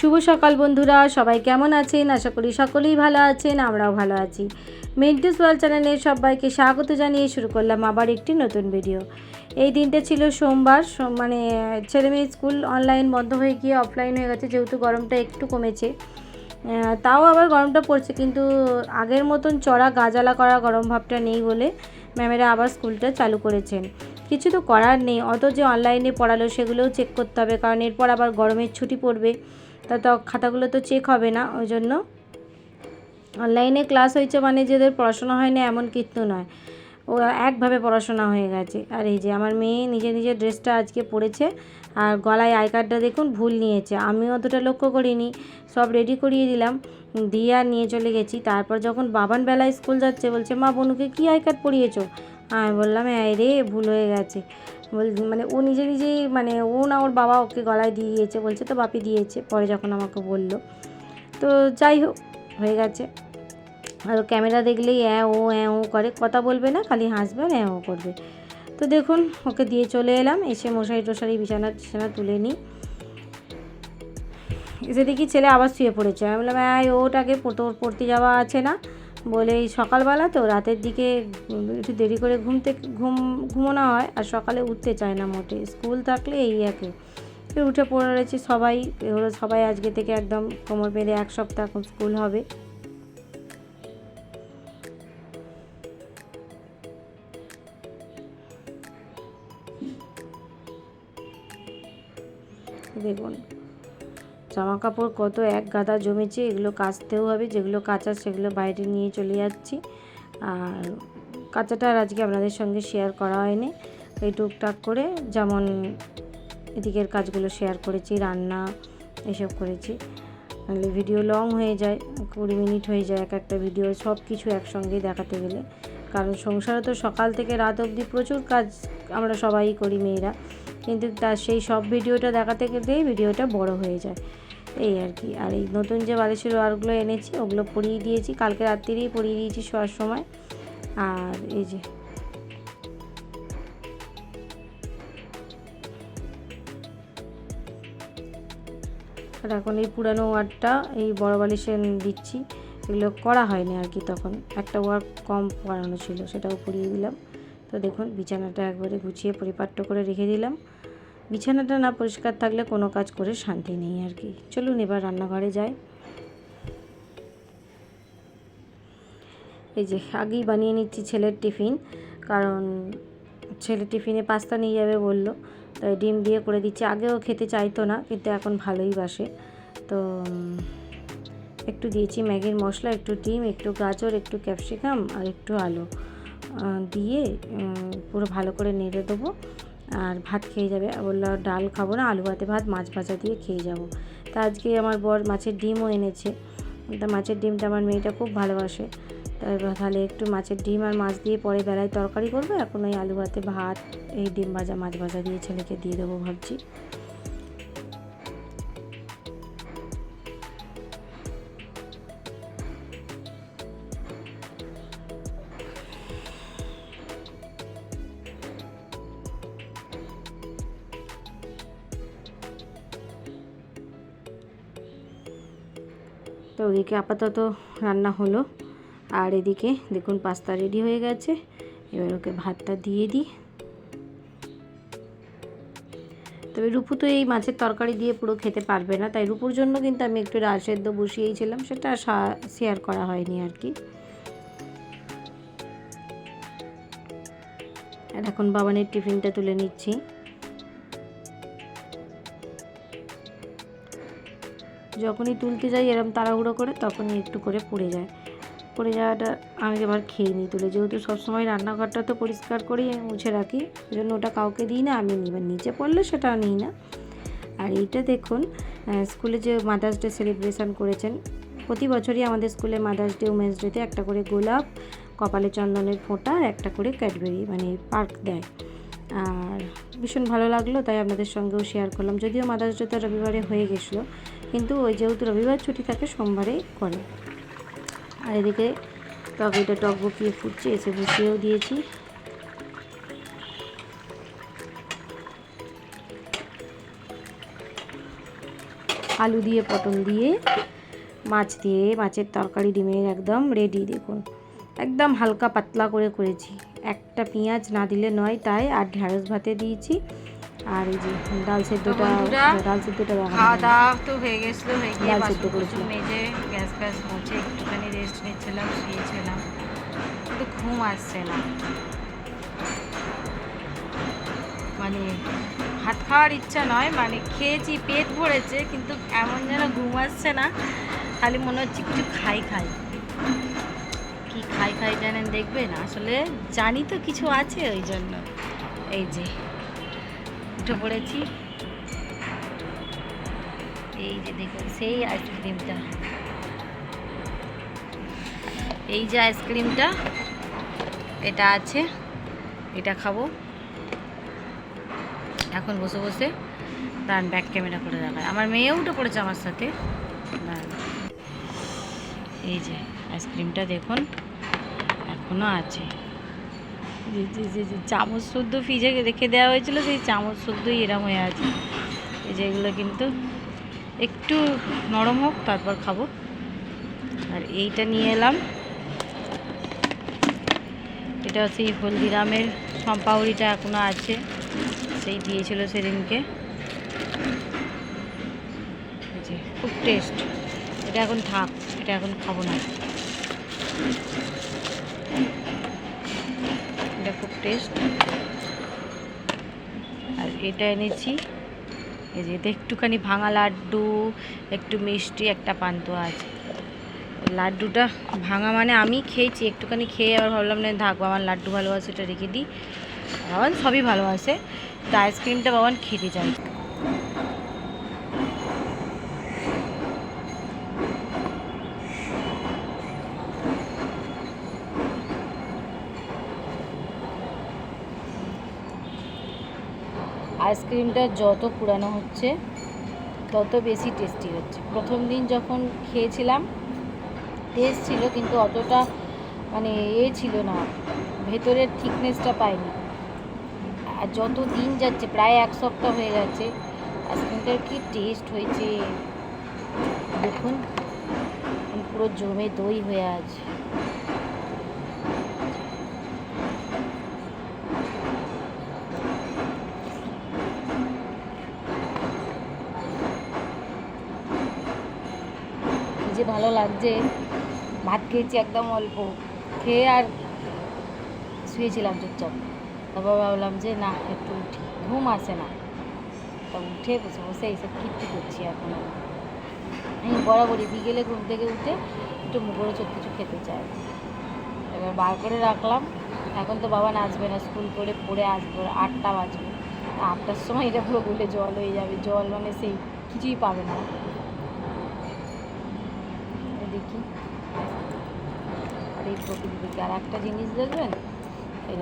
শুভ সকাল বন্ধুরা, সবাই কেমন আছেন? আশা করি সকলেই ভালো আছেন, আমরাও ভালো আছি। মিন্টুস ওয়াল চ্যানেলে সবাইকে স্বাগত জানিয়ে শুরু করলাম আবার একটি নতুন ভিডিও এই দিনটা ছিল সোমবার, সোম- মানে ছেলে মেয়ে স্কুল অনলাইন বন্ধ হয়ে গিয়ে অফলাইন হয়ে গেছে, যেহেতু গরমটা একটু কমেছে। তাও আবার গরমটা পড়ছে, কিন্তু আগের মতন চড়া গাজালা করা গরম ভাবটা নেই বলে ম্যামেরা আবার স্কুলটা চালু করেছেন। কিছু তো করার নেই, অত যে অনলাইনে পড়ালো সেগুলোও চেক করতে হবে, কারণ এরপর আবার গরমের ছুটি পড়বে। তা তো খাতাগুলো তো চেক হবে না ওই জন্য অনলাইনে ক্লাস হয়েছে মানে যে ওদের পড়াশোনা হয় না এমন কিন্তু নয়। ও একভাবে পড়াশোনা হয়ে গেছে। আর এই যে আমার মেয়ে নিজে নিজের ড্রেসটা আজকে পরেছে আর গলায় আই কার্ডটা দেখুন, ভুল নিয়েছে। আমি অতটা লক্ষ্য করিনি, সব রেডি করিয়ে দিলাম। দিয়ে আর নিয়ে চলে গেছি। তারপর যখন বাবান বেলায় স্কুল যাচ্ছে, বলছে, মা, বনুকে কী আই কার্ড পরিয়েছো? আমি বললাম হ্যাঁ রে, ভুল হয়ে গেছে। মানে ও নিজে নিজেই মানে ও না ওর বাবা ওকে গলায় দিয়ে দিয়েছে, বলছে তো বাপি দিয়েছে, পরে যখন আমাকে বলল। তো যাই হোক, হয়ে গেছে। আর ক্যামেরা দেখলেই হ্যাঁ ও হ্যাঁ ও করে, কথা বলবে না, খালি হাসবে আর ও করবে। তো দেখুন, ওকে দিয়ে চলে এলাম, এসে মশারি টশারি, বিছানা টিছানা তুলে নিই। এসে দেখি ছেলে আবার শুয়ে পড়েছে। আমি বললাম হ্যাঁ ওটাকে তোর পড়তে যাওয়া আছে না। বলে, এই সকালবেলা তো রাতের দিকে একটু দেরি করে ঘুম থেকে ঘুম ঘুমোনো হয়, আর সকালে উঠতে চায় না মোটে। স্কুল থাকলে এই একে। উঠে পড়ে রয়েছে সবাই, ওরা সবাই আজকে থেকে একদম কোমর বেঁধে এক সপ্তাহ স্কুল হবে। দেখুন জামা কাপড় কত এক গাদা জমেছে, এগুলো কাচতেও হবে, যেগুলো কাচার সেগুলো বাইরে নিয়ে চলে যাচ্ছি। আর কাঁচাটা আর আজকে আপনাদের সঙ্গে শেয়ার করা হয়নি। এই টুকটাক করে যেমন এদিকের কাজগুলো শেয়ার করেছি, রান্না এসব করেছি। ভিডিও লং হয়ে যায়, কুড়ি মিনিট হয়ে যায় এক একটা ভিডিও সব কিছু একসঙ্গে দেখাতে গেলে। কারণ সংসারে তো সকাল থেকে রাত অবধি প্রচুর কাজ আমরা সবাই করি মেয়েরা। কিন্তু তার সেই সব ভিডিওটা দেখাতে গেলেই ভিডিওটা বড় হয়ে যায়। এই আর কি। আর এই নতুন যে বালিশের ওয়ারগুলো এনেছি, ওগুলো পরিয়ে দিয়েছি। কালকে রাত্রিরেই পরিয়ে দিয়েছি শোয়ার সময়। আর এই যে আর এখন এই পুরানো ওয়ার্ডটা, এই বড় বালিশে দিচ্ছি। এগুলো করা হয়নি আর কি তখন। একটা ওয়ার্ড কম করানো ছিল, সেটাও পরিয়ে দিলাম। তো দেখুন, বিছানাটা একবারে গুছিয়ে পরিপাট্য করে রেখে দিলাম। বিছানাটা না পরিষ্কার থাকলে কোনো কাজ করে শান্তি নেই আর কি। চলুন এবার রান্নাঘরে যাই। এই যে, আগেই বানিয়ে নিচ্ছি ছেলের টিফিন, কারণ ছেলে টিফিনে পাস্তা নিয়ে যাবে বলল। তাই ডিম দিয়ে করে দিচ্ছি। আগেও খেতে চাইতো না, কিন্তু এখন ভালোই বাসে। তো, একটু দিয়েছি ম্যাগির মশলা, একটু ডিম, একটু গাজর, একটু ক্যাপসিকাম আর একটু আলু। দিয়ে পুরো ভালো করে নেড়ে দেবো। আর ভাত খেয়ে যাবে। বলল, ডাল খাব না, আলু ভাতে ভাত, মাছ ভাজা দিয়ে খেয়ে যাব। তা আজকে আমার বর মাছের ডিমও এনেছে। তা মাছের ডিমটা আমার মেয়েটা খুব ভালোবাসে। তাই তাহলে একটু মাছের ডিম আর মাছ দিয়ে পরে বেলায় তরকারি করব। এখন ওই আলু ভাতে ভাত, এই ডিম ভাজা, মাছ ভাজা দিয়ে ছেলেকে দিয়ে দেবো ভাবছি। তো ওদিকে আপাতত রান্না হলো। আর এদিকে দেখুন পাস্তা রেডি হয়ে গেছে। এবার ওকে ভাতটা দিয়ে দিই। তবে রূপু তো এই মাছের তরকারি দিয়ে পুরো খেতে পারবে না। তাই রূপুর জন্য কিন্তু আমি একটু ডাল সেদ্ধ বসিয়েছিলাম সেটা শেয়ার করা হয়নি আর কি। আর এখন বাবানের টিফিনটা তুলে নিচ্ছি। যখনই তুলতে যাই এরম তাড়াহুড়ো করে, তখনই একটু করে পড়ে যায়। পড়ে যাওয়াটা আমি এবার খেয়ে নিই তুলে। যেহেতু সবসময় রান্নাঘরটা তো পরিষ্কার করেই আমি মুছে রাখি জন্য ওটা কাউকে দিই না, আমি নিই। এবার নিচে পড়লে সেটা নিই না। আর এইটা দেখুন স্কুলে যে মাদার্স ডে সেলিব্রেশন করেছেন, প্রতি বছরই আমাদের স্কুলে মাদার্স ডে উমেন্স ডেতে একটা করে গোলাপ, কপালে চন্দনের ফোঁটা আর একটা করে ক্যাডবেরি মানে পার্ক দেয়। আর ভীষণ ভালো লাগল, তাই আপনাদের সঙ্গেও শেয়ার করলাম। যদিও মাদার্স ডে তো রবিবারে হয়ে গেছিল, কিন্তু ওই যেহেতু রবিবার ছুটি থাকে সোমবারেই করে। আর এদিকে তরকারিটা টক বকিয়ে ফুটছে, এসে বসিয়েও দিয়েছি। আলু দিয়ে, পটল দিয়ে, মাছ দিয়ে, মাছের তরকারি, ডিমের একদম রেডি দেখুন। একদম হালকা পাতলা করে করেছি। একটা পেঁয়াজ না দিলে নয় তাই আর ঢ্যাঁড়স ভাতে দিয়েছি। আর এই যে ডাল সেদ্ধটা ডাল সেদ্ধটা খাওয়া দাওয়া তো হয়ে গেছিল হয়ে গিয়ে বাসন সেদ্ধ করেছিলাম। মেজে গ্যাস ফ্যাস মুছে একটুখানি রেস্ট নিচ্ছিলাম শুয়েছিলাম। কিন্তু ঘুম আসছে না। মানে ভাত খাওয়ার ইচ্ছা নয় মানে খেয়েছি পেট ভরেছে কিন্তু এমন যেন ঘুম আসছে না খালি মনে হচ্ছে কিছু খাই খাই। কি খাই খাই জানেন দেখবেন? আসলে জানি তো কিছু আছে ওই জন্য। এই যে উঠে পড়েছি। এই যে দেখুন, সেই আইসক্রিমটা। এই যে আইসক্রিমটা, এটা আছে, এটা খাব। এখন বসে বসে দাঁড়ান ব্যাক ক্যামেরা করে দেখায়। আমার মেয়েও উঠে পড়েছে আমার সাথে। এই যে, আইসক্রিমটা দেখুন। এখনও আছে। যে যে যে চামচ শুদ্ধ ফ্রিজে রেখে দেওয়া হয়েছিল, সেই চামচ শুদ্ধই এরম হয়ে আছে। এই যে এগুলো কিন্তু একটু নরম হোক, তারপর খাব। আর এইটা নিয়ে এলাম। এটা সেই হলদিরামের সম্পাউরিটা এখনও আছে। সেই দিয়েছিল সেদিনকে। খুব টেস্ট এটা এখন থাক, এটা এখন খাব না এটা খুব টেস্ট। আর এটা এনেছি। এই যে একটুখানি ভাঙা লাড্ডু, একটু মিষ্টি, একটা পান্তুয়া আছে। লাড্ডুটা ভাঙা মানে আমি খেয়েছি, একটুখানি খেয়ে আবার ভাবলাম না থাকব আমার লাড্ডু ভালোবাসে, এটা রেখে দিই। বাবান সবই ভালোবাসে। তো আইসক্রিমটা বাবান খেতে চাই আইসক্রিমটা যত পুরানো হচ্ছে, তত বেশি টেস্টি হচ্ছে। প্রথম দিন যখন খেয়েছিলাম টেস্ট ছিল কিন্তু অতটা মানে এ ছিল না। ভেতরের থিকনেসটা পাইনি। আর যত দিন যাচ্ছে, প্রায় এক সপ্তাহ হয়ে গেছে, আইসক্রিমটার কি টেস্ট হয়েছে? দেখুন, পুরো জমে দই হয়ে আছে কি যে ভালো লাগছে। ভাত খেয়েছি একদম অল্প। খেয়ে আর শুয়েছিলাম চুপচাপ। তারপর ভাবলাম যে না, একটু উঠি। ঘুম আসে না। তা উঠে বসে বসে এইসব কীর্তি করছি এখন আমি। বরাবরই বিকেলে ঘুম থেকে উঠে একটু মুখরোচক কিছু খেতে চাই। এবার বার করে রাখলাম। এখন তো বাবা নাচবে না, স্কুল করে পড়ে আসবে আটটা বাজবে। আটটার সময় এটা পুরো গুলে জল হয়ে যাবে। জল মানে সেই কিছুই পাবে না এই দেখি আর এই প্রকৃতি দেখি আর একটা জিনিস দেখবেন? এই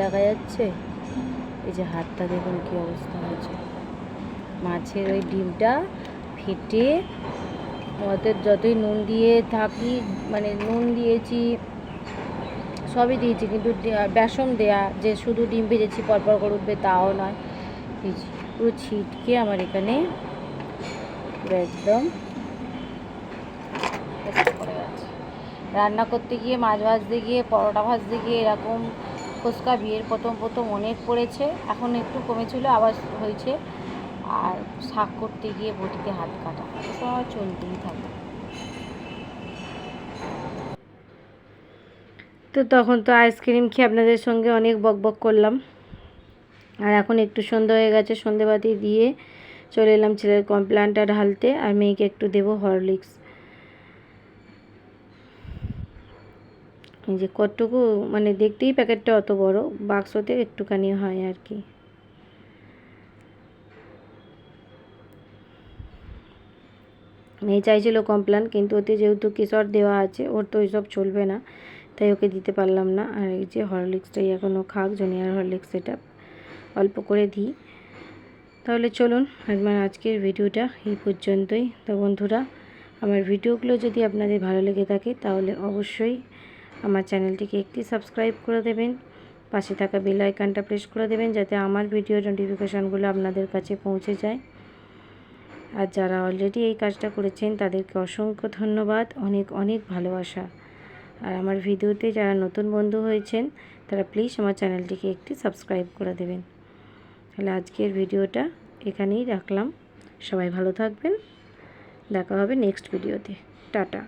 দেখা যাচ্ছে? এই যে হাতটা দেখুন কী অবস্থা হয়েছে। মাছের ওই ডিমটা ফেটে ওদের যতই নুন দিয়ে থাকি মানে নুন দিয়েছি, সবই দিয়েছি, কিন্তু বেসন দেয়া, যে শুধু ডিম ভেজেছি, পরপর করে উঠবে তাও নয়। পুরো ছিটকে আমার এখানে একদম পড়ে গেছে রান্না করতে গিয়ে, মাছ ভাজতে গিয়ে, পরোটা ভাজতে গিয়ে এরকম ফুচকা বিয়ের প্রথম প্রথম অনেক পড়েছে। এখন একটু কমেছিল, আবার হয়েছে। আর শাক করতে গিয়ে বটিতে হাত কাটা। এসব চলতেই থাকে। তো তখন তো আইসক্রিম খেয়ে আপনাদের সঙ্গে অনেক বক বক করলাম। আর এখন একটু সন্ধ্যা হয়ে গেছে সন্ধেবাতি দিয়ে চলে এলাম ছেলের কমপ্লানটা ঢালতে। আর মেয়েকে একটু দেবো হরলিক্স। এই যে কতটুকু মানে দেখতেই প্যাকেটটা অত বড়, বাক্সতে একটুখানি হয় আর কি। মেয়ে চাইছিল কমপ্লান কিন্তু ওতে যেহেতু কেশর দেওয়া আছে, ওর তো ওইসব চলবে না, তাই ওকে দিতে পারলাম না। আর এই যে হরলিক্সটাই এখনও খাক, জুনিয়র হরলিক্স এটা অল্প করে দিই। তাহলে চলুন আমার আজকের ভিডিওটা এই পর্যন্তই। তো বন্ধুরা, আমার ভিডিওগুলো যদি আপনাদের ভালো লেগে থাকে, তাহলে অবশ্যই আমার চ্যানেলটিকে একটি সাবস্ক্রাইব করে দেবেন, পাশে থাকা বেল আইকনটা প্রেস করে দেবেন যাতে আমার ভিডিও নোটিফিকেশানগুলো আপনাদের কাছে পৌঁছে যায়। আর যারা অলরেডি এই কাজটা করেছেন, তাদেরকে অসংখ্য ধন্যবাদ, অনেক অনেক ভালোবাসা। আর আমার ভিডিওতে যারা নতুন বন্ধু হয়েছেন, তারা প্লিজ আমার চ্যানেলটিকে একটি সাবস্ক্রাইব করে দেবেন। তাহলে আজকের ভিডিওটা এখানেই রাখলাম। সবাই ভালো থাকবেন। দেখা হবে নেক্সট ভিডিওতে টাটা।